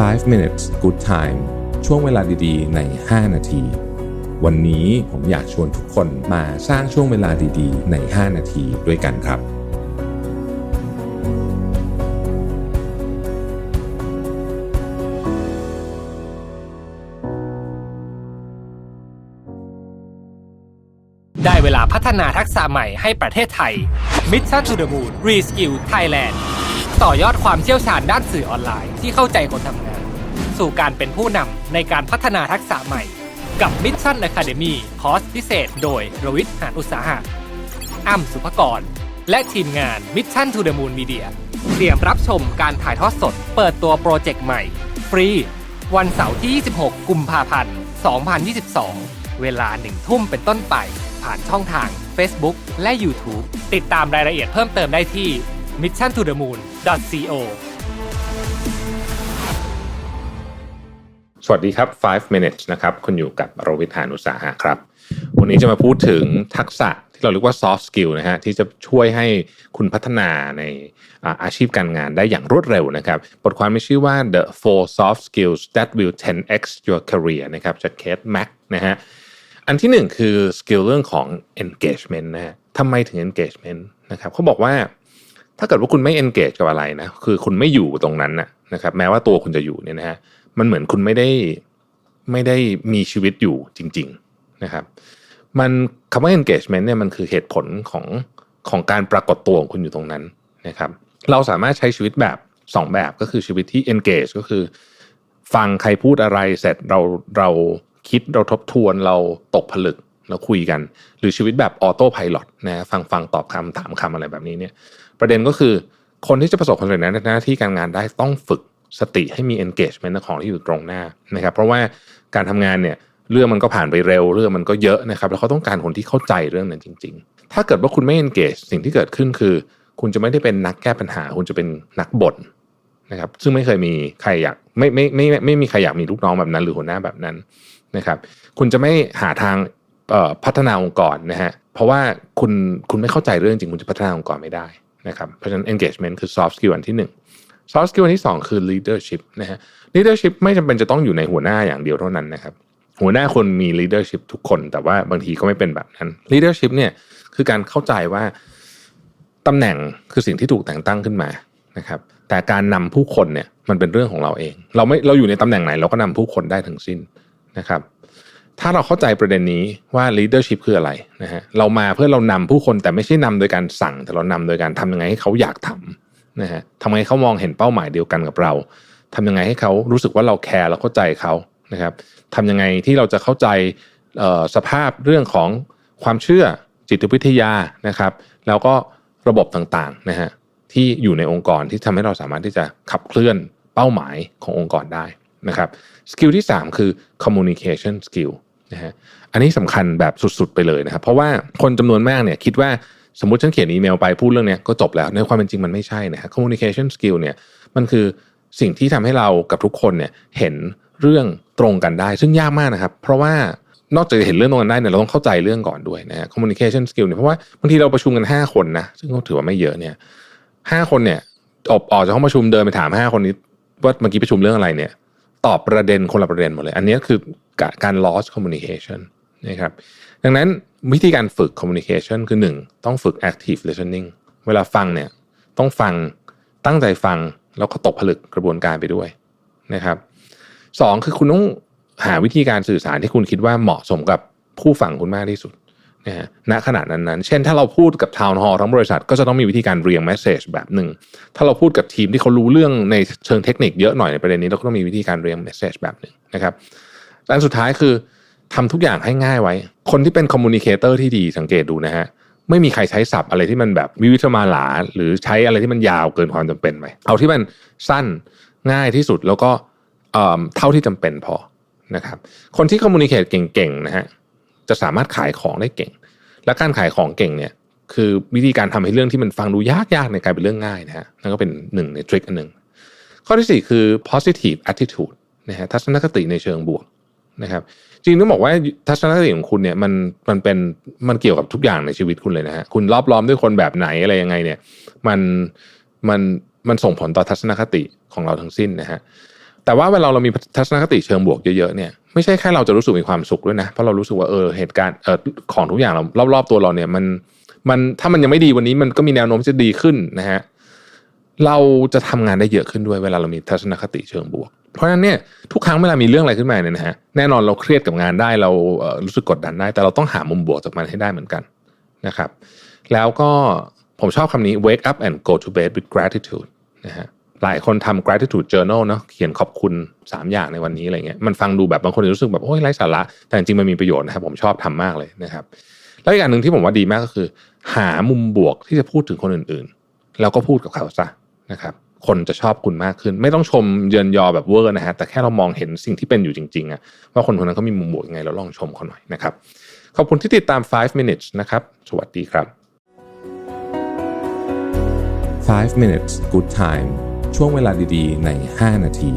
5 minutes good time ช่วงเวลาดีๆ ใน 5 นาที วันนี้ผมอยากชวนทุกคนมาสร้างช่วงเวลาดีๆ ใน 5 นาทีด้วยกันครับ ได้เวลาพัฒนาทักษะใหม่ให้ประเทศไทย Mission to the Moon Reskill Thailand ต่อยอดความเชี่ยวชาญด้านสื่อออนไลน์ ที่เข้าใจคนทำงาน สู่การเป็นผู้นำในการพัฒนาทักษะใหม่ กับ Mission Academy คอร์สพิเศษ โดยรวิทย์หานอุตสาหะอ้ำสุภกร และทีมงาน Mission to the Moon Media เตรียมรับชมการถ่ายทอดสด เปิดตัวโปรเจกต์ใหม่ ฟรี วันเสาร์ที่ 26 กุมภาพันธ์ 2022 เวลาหนึ่งทุ่มเป็นต้นไป ผ่านช่องทาง Facebook และ YouTube ติดตามรายละเอียดเพิ่มเติมได้ที่ mission to the moon co สวัสดีครับ 5 minutes นะครับ คุณอยู่กับโรวิทหานุสาหะครับ วันนี้จะมาพูดถึงทักษะที่เราเรียกว่า soft skill นะฮะที่จะช่วยให้คุณพัฒนาในอาชีพการงานได้อย่างรวดเร็วนะครับ บทความมีชื่อว่า the four soft skills that will 10x your career นะครับจากเคทแม็กนะฮะอันที่หนึ่งคือสกิลเรื่องของ engagement นะฮะทำไมถึง engagement นะครับเขาบอกว่า ถ้าเกิดว่าคุณไม่ engage กับอะไรนะคือคุณไม่อยู่ตรงนั้นนะนะครับแม้ว่าตัวคุณจะอยู่เนี่ยนะฮะมันเหมือนคุณไม่ได้ไม่ได้มีชีวิตอยู่จริง ๆนะครับ มันคำว่า engagement เนี่ยมันคือเหตุผลของของการปรากฏตัวของคุณอยู่ตรงนั้นนะครับ เราสามารถใช้ชีวิตแบบสองแบบก็คือชีวิตที่ engage ก็คือ ฟังใครพูดอะไรเสร็จเราเราคิดเราทบทวนเราตกผลึก เราคุยกัน หรือชีวิตแบบออโต้พายロนะฟังฟังตอบคำถามคำอะไรแบบนี้เนี่ยประเด็นก็คือคนที่จะประสบความสำเร็จในหน้าที่การงานได้ต้องฝึกสติให้มี engagement ของที่อยู่ตรงหน้านะครับเพราะว่าการทำงานเนี่ยเรื่องมันก็ผ่านไปเร็วเรื่องมันก็เยอะนะครับแล้วเขาต้องการคนที่เข้าใจเรื่องนั้นจริง ๆ ถ้าเกิดว่าคุณไม่ engage สิ่งที่เกิดขึ้นคือ คุณจะไม่ได้เป็นนักแก้ปัญหา คุณจะเป็นนักบ่นนะครับซึ่งไม่เคยมีใครอยากไม่ไม่ไม่ไม่ไม่มีใครอยากมีลูกน้องแบบนั้น หรือหัวหน้าแบบนั้นนะครับ คุณจะไม่หาทาง พัฒนาองค์กรนะฮะเพราะว่าคุณคุณไม่เข้าใจเรื่องจริงคุณจะพัฒนาองค์กรไม่ได้นะครับเพราะฉะนั้น engagement คือ soft skill อันที่หนึ่ง soft skill อันที่สองคือ leadership นะฮะ leadership ไม่จำเป็นจะต้องอยู่ในหัวหน้าอย่างเดียวเท่านั้นนะครับหัวหน้าคนมี leadership ทุกคน แต่ว่าบางทีก็ไม่เป็นแบบนั้น leadership เนี่ยคือการเข้าใจว่าตำแหน่งคือสิ่งที่ถูกแต่งตั้งขึ้นมานะครับแต่การนำผู้คนเนี่ยมันเป็นเรื่องของเราเอง เราไม่เราอยู่ในตำแหน่งไหนเราก็นำผู้คนได้ทั้งสิ้นนะครับ ถ้าเราเข้าใจประเด็นนี้ว่า leadership คืออะไรนะฮะเรามาเพื่อเรานำผู้คนแต่ไม่ใช่นำโดยการสั่ง แต่เรานำโดยการทำยังไงให้เขาอยากทำนะฮะทำยังไงให้เขามองเห็นเป้าหมายเดียวกันกับเราทำยังไงให้เขารู้สึกว่าเราแคร์เราเข้าใจเขานะครับทำยังไงที่เราจะเข้าใจสภาพเรื่องของความเชื่อจิตวิทยานะครับ แล้วก็ระบบต่างๆนะฮะที่อยู่ในองค์กรที่ทำให้เราสามารถที่จะขับเคลื่อนเป้าหมายขององค์กรได้ นะครับสกิลที่ 3 คือ communication skill นะฮะอันนี้สำคัญแบบสุดๆไปเลยนะครับ เพราะว่าคนจำนวนมากเนี่ยคิดว่าสมมติฉันเขียนอีเมลไปพูดเรื่องเนี้ยก็จบแล้ว ในความเป็นจริงมันไม่ใช่นะฮะ communication skill เนี่ยมันคือสิ่งที่ทำให้เรากับทุกคนเนี่ยเห็นเรื่องตรงกันได้ ซึ่งยากมากนะครับ เพราะว่านอกจากจะเห็นเรื่องตรงกันได้เนี่ยเราต้องเข้าใจเรื่องก่อนด้วยนะฮะ communication skill เนี่ยเพราะว่าบางทีเราประชุมกัน 5 คนนะซึ่งก็ถือว่าไม่เยอะเนี่ยห้าคนเนี่ยออกออกจากห้องประชุมเดินไปถามห้าคนนี้ว่าเมื่อกี้ประชุมเรื่องอะไรเนี่ย ตอบประเด็นคนละประเด็นหมดเลย อันนี้คือการ loss communication นะครับดังนั้นวิธีการฝึก communication คือ 1 ต้องฝึก active listening เวลาฟังเนี่ยต้องฟังตั้งใจฟังแล้วก็ตกผลึกกระบวนการไปด้วยนะครับสองคือคุณต้องหาวิธีการสื่อสารที่คุณคิดว่าเหมาะสมกับผู้ฟังคุณมากที่สุด นะฮะณขณะนั้นๆเช่นถ้าเราพูดกับทาวน์ฮอลล์ทั้งบริษัทก็จะต้องมีวิธีการเรียงแมสเซจแบบหนึ่ง ถ้าเราพูดกับทีมที่เขารู้เรื่องในเชิงเทคนิคเยอะหน่อยในประเด็นนี้เราก็ต้องมีวิธีการเรียงแมสเซจแบบหนึ่งนะครับอันสุดท้ายคือทำทุกอย่างให้ง่ายไว้ คนที่เป็นคอมมูนิเคเตอร์ที่ดีสังเกตดูนะฮะไม่มีใครใช้ศัพท์อะไรที่มันแบบวิวิธมาหลา หรือใช้อะไรที่มันยาวเกินความจำเป็นไปเอาที่มันสั้นง่ายที่สุดแล้วก็เอ่อเท่าที่จำเป็นพอนะครับ คนที่คอมมูนิเคตเก่งๆนะฮะ จะสามารถขายของได้เก่ง และการขายของเก่งเนี่ยคือวิธีการทำให้เรื่องที่มันฟังดูยากๆในยกลายเป็นเรื่องง่ายนะฮะนั่นก็เป็นหนึ่งในทริคอันหนึ่งข้อที่สี่คือ positive attitude นะฮะทัศนคติในเชิงบวกนะครับจริงต้องบอกว่าทัศนคติของคุณเนี่ยมันมันเป็นมันเกี่ยวกับทุกอย่างในชีวิตคุณเลยนะฮะคุณรอบล้อมด้วยคนแบบไหนอะไรยังไงเนี่ยมันมันมันส่งผลต่อทัศนคติของเราทั้งสิ้นนะฮะ แต่ว่าเวลาเรามีทัศนคติเชิงบวกเยอะๆเนี่ยไม่ใช่แค่เราจะรู้สึกมีความสุขด้วยนะ เพราะเรารู้สึกว่าเออเหตุการณ์เออของทุกอย่างเรารอบๆตัวเราเนี่ยมันมันถ้ามันยังไม่ดีวันนี้มันก็มีแนวโน้มจะดีขึ้นนะฮะเราจะทำงานได้เยอะขึ้นด้วยเวลาเรามีทัศนคติเชิงบวก เพราะฉะนั้นเนี่ยทุกครั้งเวลามีเรื่องอะไรขึ้นมาเนี่ยนะฮะแน่นอนเราเครียดกับงานได้เราเอ่อรู้สึกกดดันได้ แต่เราต้องหามุมบวกจากมันให้ได้เหมือนกันนะครับ แล้วก็ผมชอบคำนี้ wake up and go to bed with gratitude นะฮะ หลายคนทำ gratitude journal เนาะเขียนขอบคุณ 3 อย่างในวันนี้อะไรเงี้ยมันฟังดูแบบบางคนรู้สึกแบบโอ้ยไร้สาระ แต่จริงๆมันมีประโยชน์นะครับผมชอบทำมากเลยนะครับแล้วอีกอย่างหนึ่งที่ผมว่าดีมากก็คือ หามุมบวกที่จะพูดถึงคนอื่นๆ แล้วก็พูดกับเขาซะนะครับคนจะชอบคุณมากขึ้น ไม่ต้องชมเยินยอแบบเวอร์นะฮะแต่แค่เรามองเห็นสิ่งที่เป็นอยู่จริงๆอะว่าคนคนนั้นเขามีมุมบวกยังไงเราลองชมเขาหน่อยนะครับขอบคุณที่ติดตาม 5 minutes นะครับ สวัสดีครับ 5 minutes good time ช่วงเวลาดีๆ ใน 5 นาที